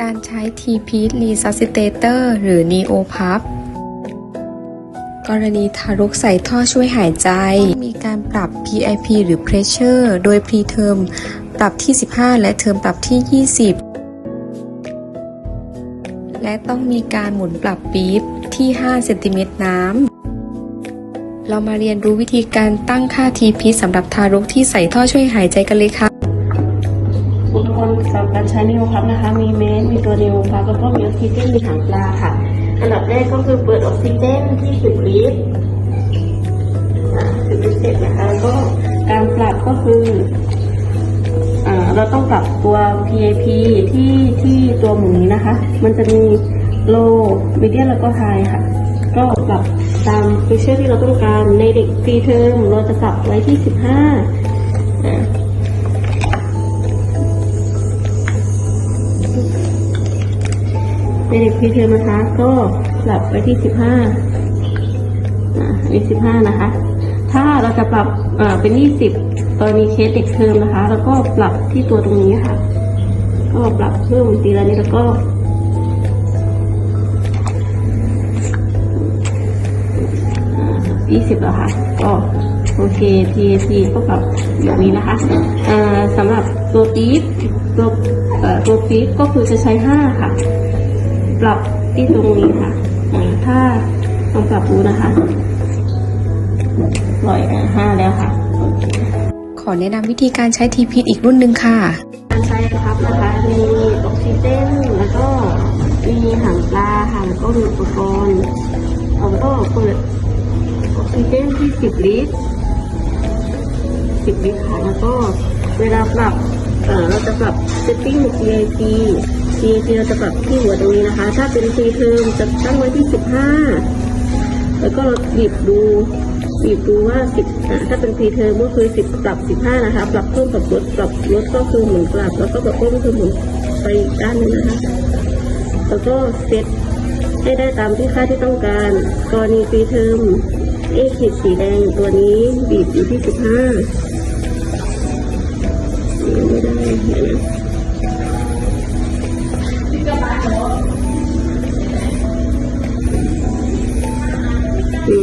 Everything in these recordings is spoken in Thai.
การใช้ TP Resuscitator หรือ NeoPup กรณีทารกใส่ท่อช่วยหายใจ มีการปรับ PIP หรือ Pressure โดย Preterm ปรับที่ 15 และเทอมปรับที่ 20 และต้องมีการหมุนปรับปี๊บที่ 5 เซนติเมตรน้ำ เรามาเรียนรู้วิธีการตั้งค่า TP สำหรับทารกที่ใส่ท่อช่วยหายใจกันเลยค่ะ ใช้นิโอพับนะคะ มีเมสมีตัวนิโอพับแล้วก็มีออกซิเจนมีถังปลาค่ะ อันดับแรกก็คือเปิดออกซิเจนที่สิบลิตรอ่าสิบลิตรเสร็จนะคะแล้วก็การปรับก็คืออเราต้องปรับตัว PAP ที่ที่ตัวหมุนนี้นะคะ มันจะมี low medium แล้วก็ high ค่ะ ก็ปรับตาม pressure ที่เราต้องการในเด็กฟรีเทอมเราจะปรับไว้ที่ 15 ในเด็กพีเทอมนะคะ ก็ปรับไปที่สิบห้าอ่าอันนี้สิบห้านะคะ ถ้าเราจะปรับอ่าเป็นยี่สิบตอนนี้เคสเด็กเทอมนะคะ แล้วก็ปรับที่ตัวตรงนี้ค่ะ ก็ปรับเพิ่มทีละนิดแล้วก็ยี่สิบแล้วค่ะ ก็โอเค TAC ก็ปรับแบบนี้นะคะอ่าสำหรับตัวปี๊บตัวอ่อตัวปี๊บก็คือจะใช้ห้าค่ะ ปรับที่ตรงนี้ค่ะอ่าถ้าลองปรับดูนะคะปล่อยอ่าห้าแล้วค่ะ ขอแนะนำวิธีการใช้ TP อีกรุ่นหนึ่งค่ะ การใช้ครับนะคะมีออกซิเจนแล้วก็มีหางปลาค่ะแล้วก็มีอุปกรณ์เราก็เปิดออกซิเจนที่สิบลิตรสิบลิตรค่ะแล้วก็เวลาปรับเอ่อเราจะปรับ setting CIP CIP เราจะปรับที่หัวตรงนี้นะคะ ถ้าเป็น P เทอมจะตั้งไว้ที่สิบห้าแล้วก็เราบีบดูบีบดูว่าสิบอ่าถ้าเป็นพรีเทอมก็คือสิบปรับสิบห้านะคะ ปรับเพิ่มกับลดปรับลดก็คือหมุนกลับ แล้วก็ปรับเพิ่มก็คือหมุนไปอีกด้านนึงนะคะ แล้วก็เซตให้ได้ตามที่ค่าที่ต้องการ กรณีพรีเทอมเอขีดสีแดงตัวนี้บีบอยู่ที่สิบห้าไม่ได้เห็นไ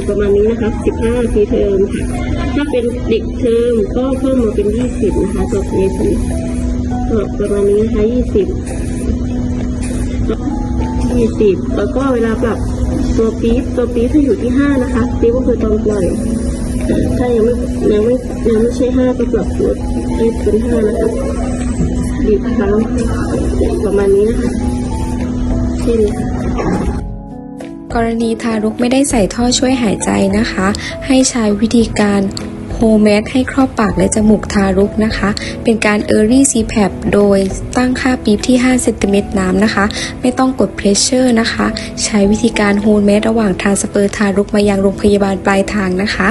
อยู่ประมาณนี้นะคะ15ทีเทอมค่ะถ้าเป็นเด็กเทอมก็เพิ่มมาเป็น 20 นะคะตัวเอซีก็ประมาณนี้นะคะ20 20 แล้วก็เวลาปรับตัวปี๊บตัวปี๊บถ้าอยู่ที่ 5 นะคะปี๊บก็คือตอนปล่อยอ่ถ้ายังไม่ยังไม่ยังไม่ใช่5ก็ปรับลดให้เป็น5นะคะบีบครั้งประมาณนี้นะคะเช่นค่ะ กรณีทารกไม่ได้ใส่ท่อช่วยหายใจนะคะ ให้ใช้วิธีการโฮแมสให้ครอบปากและจมูกทารกนะคะ เป็นการ Early CPAP โดยตั้งค่าปี๊บที่5เซนติเมตรน้ำนะคะ ไม่ต้องกดเพรสเชอร์นะคะ ใช้วิธีการโฮแมสระหว่างทรานสเปอร์ทารกมายังโรงพยาบาลปลายทางนะคะ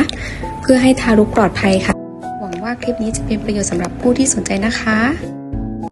เพื่อให้ทารกปลอดภัยค่ะ หวังว่าคลิปนี้จะเป็นประโยชน์สำหรับผู้ที่สนใจนะคะ